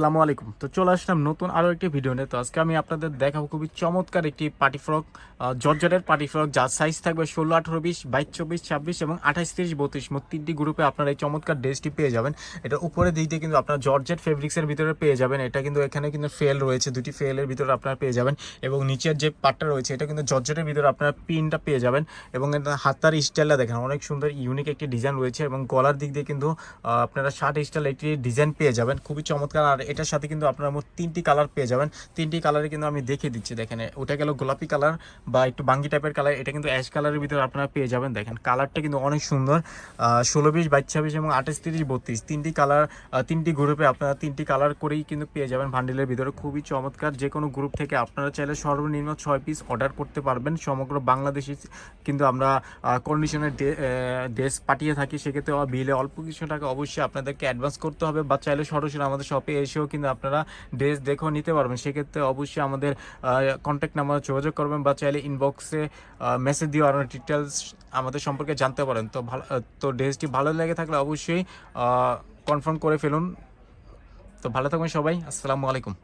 আসসালামু আলাইকুম। তো চলে আসলাম নতুন আরও একটি ভিডিও নিয়ে। তো আজকে আমি আপনাদের দেখাবো খুবই চমৎকার একটি পার্টি ফ্রক জর্জরের পার্টি ফ্রক, যার সাইজ থাকবে ষোলো, আঠারো, বিশ, বাইশ, চব্বিশ, ছাব্বিশ এবং আঠাশ তিরিশ, বত্রিশ। মোট তিনটি গ্রুপে আপনারা এই চমৎকার ড্রেসটি পেয়ে যাবেন। এটা উপরে দিক দিয়ে কিন্তু আপনার জর্জেট ফেব্রিক্সের ভিতরে পেয়ে যাবেন। এটা কিন্তু এখানে কিন্তু ফেল রয়েছে। দুটি ফেলের ভিতরে আপনারা পেয়ে যাবেন এবং নিচের যে পার্টটা রয়েছে, এটা কিন্তু জর্জেটের ভিতরে আপনারা পিনটা পেয়ে যাবেন এবং হাতার স্টাইলটা দেখেন, অনেক সুন্দর ইউনিক একটি ডিজাইন রয়েছে এবং গলার দিক দিয়ে কিন্তু আপনারা শার্ট স্টাইল একটি ডিজাইন পেয়ে যাবেন। খুবই চমৎকার আর এটার সাথে কিন্তু আপনারা মোট তিনটি কালার পেয়ে যাবেন। তিনটি কালারে কিন্তু আমি দেখিয়ে দিচ্ছি, দেখেন। ওটা গেল গোলাপি কালার বা একটু বাঙ্গি টাইপের কালার, এটা কিন্তু অ্যাশ কালারের ভিতরে আপনারা পেয়ে যাবেন, দেখেন। কালারটা কিন্তু অনেক সুন্দর। ষোলো বিশ, বাইশ, ছাব্বিশ এবং আঠাশ, তিরিশ, বত্রিশ, তিনটি কালার তিনটি গ্রুপে আপনারা তিনটি কালার করেই কিন্তু পেয়ে যাবেন ভান্ডিলের ভিতরে। খুবই চমৎকার, যে কোনো গ্রুপ থেকে আপনারা চাইলে সর্বনিম্ন ছয় পিস অর্ডার করতে পারবেন। সমগ্র বাংলাদেশে কিন্তু আমরা কন্ডিশনের ড্রেস পাঠিয়ে থাকি। সেক্ষেত্রে বিলে অল্প কিছু টাকা অবশ্যই আপনাদেরকে অ্যাডভান্স করতে হবে বা চাইলে সরাসরি আমাদের শপে এসেও কিন্তু আপনারা ড্রেস দেখেও নিতে পারবেন। সেক্ষেত্রে অবশ্যই আমাদের কন্ট্যাক্ট নাম্বারে যোগাযোগ করবেন বা চাইলে ইনবক্সে মেসেজ দিয়ে আরও ডিটেলস আমাদের সম্পর্কে জানতে পারেন। তো ভালো, তো ড্রেসটি ভালো লেগে থাকলে অবশ্যই কনফার্ম করে ফেলুন। তো ভালো থাকবেন সবাই। আসসালামু আলাইকুম।